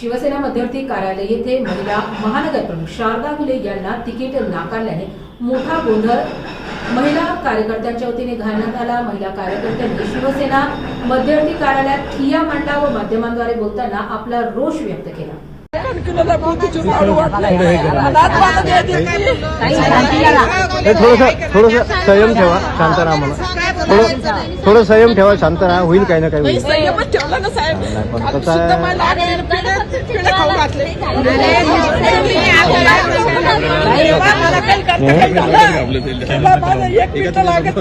शिवसेना मध्यवर्ती कार्यालय येथे महिला महानगर प्रमुख शारदा फुले यांना तिकीट नाकारल्याने मोठा गोंधळ महिला कार्यकर्त्यांच्या वतीने घालण्यात आला. महिला कार्यकर्त्यांनी शिवसेना मध्यवर्ती कार्यालयात ठिय्या मांडला व माध्यमांद्वारे बोलताना आपला रोष व्यक्त केला. हे थोडस संयम ठेवा शांत राहा म्हणा थोडं थोडं संयम ठेवा शांत राहा होईल काही ना काही होईल. संयमच ठेवला ना साहेब. खाऊ घातले. एक मिनिटं लागत.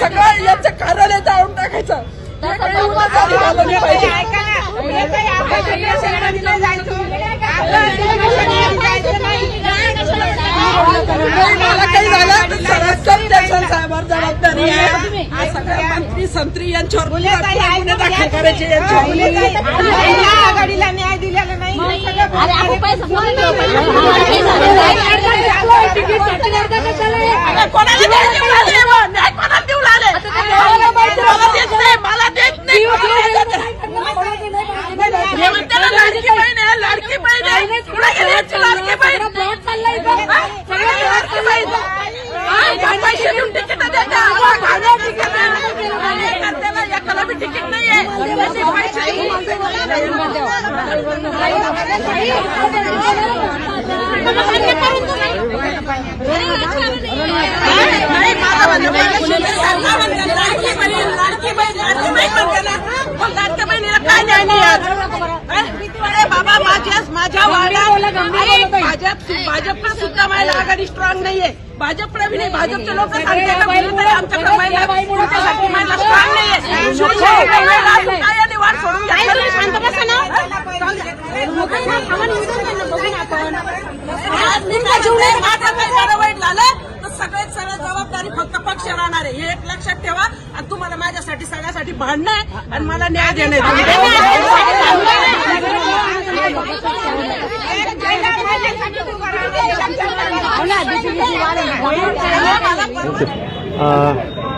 सगळं यांचं कार्यालय जाऊन टाकायचं हे काही उमेदवारी झालं नाही पाहिजे मला काही झालं तर सरळ टेन्शन साहेबांवर जबाबदारी आहे हा सगळ्या मंत्री संत्री यांच्यावर गुन्हे दाखल करायचे आघाडीला न्याय दिलेला नाही? मला देत नाही, लाडकी बहीण लाडकी बहीण लाडकी बहीण? हा? सगळ्यांची लाडकी बहीण. हा? काय पैसे देऊन तिकीटं देते? आम्हाला घालून तिकीटं देते. कार्यकर्त्याला एकाला बी तिकीट नाहीये. त्यांनी पैसे नाही, माझं म्हणणं पहिलं शिंदे सरकार म्हणते, लाडकी बहीण, लाडकी बहीण, लाडकी बहीण म्हणते ना. मग लाडक्या बहिणीला काय न्याय नाही आज? हा? अरे बाबा माझ्या माझ्या वाड्यात आई, भाजप भाजपकडे सुद्धा महिला आघाडी स्ट्रॉंग नाहीये भाजपकडे बी नाही भाजपचे लोक सांगते आमच्याकडे महिला महिला स्ट्रॉंग नाहीये वाट सोडून माझं काही झालं वाईट झालं तर सगळ्यात सगळ्यात जबाबदारी फक्त पक्ष राहणार आहे हे एक लक्षात ठेवा आणि तुम्हाला माझ्यासाठी सगळ्यासाठी भांडणं आहे आणि मला न्याय देणं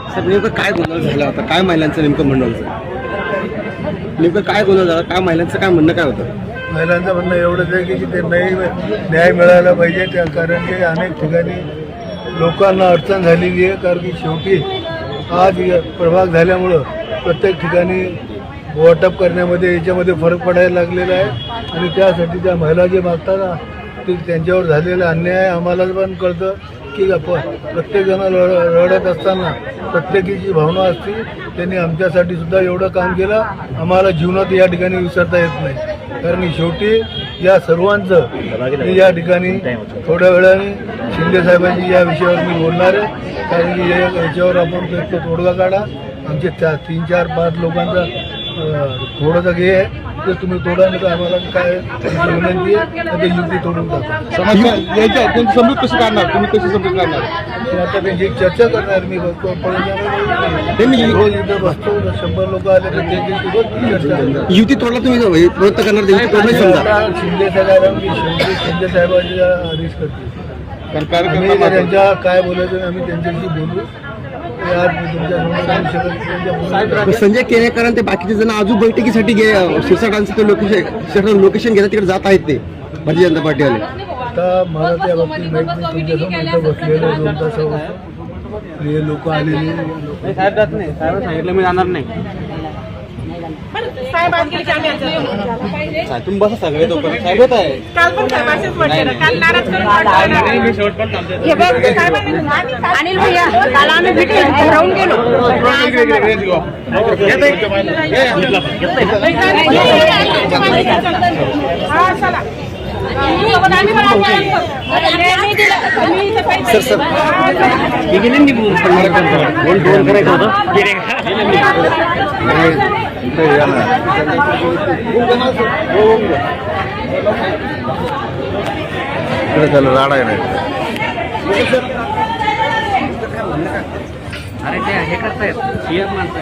सर नेमकं काय गोंधळ झाला होता? काय महिलांचं नेमकं म्हणणं होतं? नेमकं काय गोंधळ झाला? काय महिलांचं काय म्हणणं काय होतं? महिलांचं म्हणणं एवढंच आहे की ते न्याय न्याय मिळायला पाहिजे त्या कारण की अनेक ठिकाणी लोकांना अडचण झालेली आहे कारण की शेवटी आज प्रभाग झाल्यामुळं प्रत्येक ठिकाणी वाटप करण्यामध्ये याच्यामध्ये फरक पडायला लागलेला आहे. आणि त्यासाठी त्या महिला जे मागतात ना ते त्यांच्यावर झालेला अन्याय आम्हाला पण कळतं की प- प्रत्येकजण रड- रडत असताना प्रत्येकीची भावना असते त्यांनी आमच्यासाठी सुद्धा एवढं काम केलं. आम्हाला जीवनात या ठिकाणी विसरता येत नाही. कारण शेवटी या सर्वांचं या ठिकाणी थोड्या वेळाने शिंदे साहेबांची या विषयावर मी बोलणार आहे. कारण की याच्यावर आपण तोडगा काढा. आमचे त्या तीन चार पाच लोकांचा अं, थोडंसं हे आहे ते तुम्ही तोडा नाही तर आम्हाला काय विनंती आहे तर ते युती तोडून टाका. समजूत कशी काढणार? तुम्ही कशी समजूत काढणार? ते आता त्यांची चर्चा करणार मी बघतो त्यांनी- रोज इथं बसतो शंभर लोक आले तर त्यांची रोज चर्चा करणार. युती तोडला तुम्ही प्रयत्न करणार युती तोडणं समजा. आता शिंदे साहेबांना शिंदे साहेबांच्या आदेश करतील आम्ही त्यांच्या काय बोलायचं आम्ही त्यांच्याशी बोलू. संजय केनेकर ते बाकीचे जण अजून बैठकीसाठी गे शिरसाटांचं ते लोकेशन लोकेशन घेतात तिकडे जात आहेत ते भारतीय जनता पार्टीवाले. आता मला त्या बाबतीत माहीत नाही तुमच्यासमोर इथं बसलेलं दोन तासावर हे लोक आलेले साहेब जात नाही. साहेब सांगितलं मी जाणार नाही. तुम्ही बसा सगळे तो साहेब येत आहे. काल पण साहेबांशीच म्हटले ना काल नाराज करून पाठवलं. हे बघ, साहेबांनी- अनिल भैया काल आम्ही राहून गेलो. हा चला. सर सर पण आंदोलन मी दिलं. मी इथे पैसे दिले. इकडे झालं राडा आहे अरे ते हे करतायत सीएम माणसं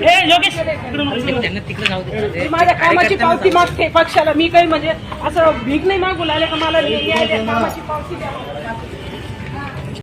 हे योगेश माझ्या कामाची पावती मागते पक्षाला. मी काही म्हणजे असं भीक नाही मागू लागले का मला कामाची पावती द्या.